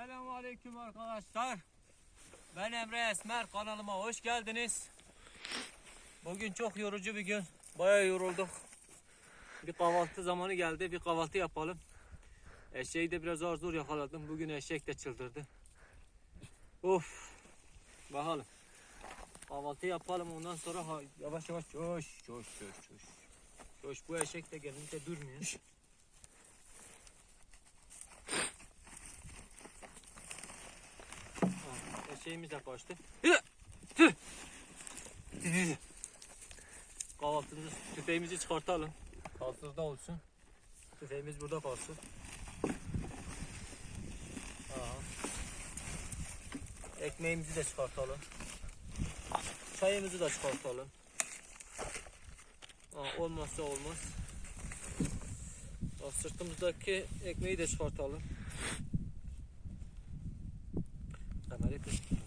Selamünaleyküm arkadaşlar. Ben Emre Esmer kanalıma hoş geldiniz. Bugün çok yorucu bir gün. Bayağı yorulduk. Bir kahvaltı zamanı geldi. Bir kahvaltı yapalım. Eşeği de biraz zor zor yakaladım. Bugün eşek de çıldırdı. Of. Bakalım. Kahvaltı yapalım ondan sonra yavaş yavaş coş coş coş coş. Coş bu eşek de gelince durmuyor. Eşeğimiz de kaçtı. Kahvaltımızı, tüfeğimizi çıkartalım. Hazırda olsun. Tüfeğimiz burada kalsın. Aha. Ekmeğimizi de çıkartalım. Çayımızı da çıkartalım. Ha, olmazsa olmaz. Ha, sırtımızdaki ekmeği de çıkartalım. Thank you.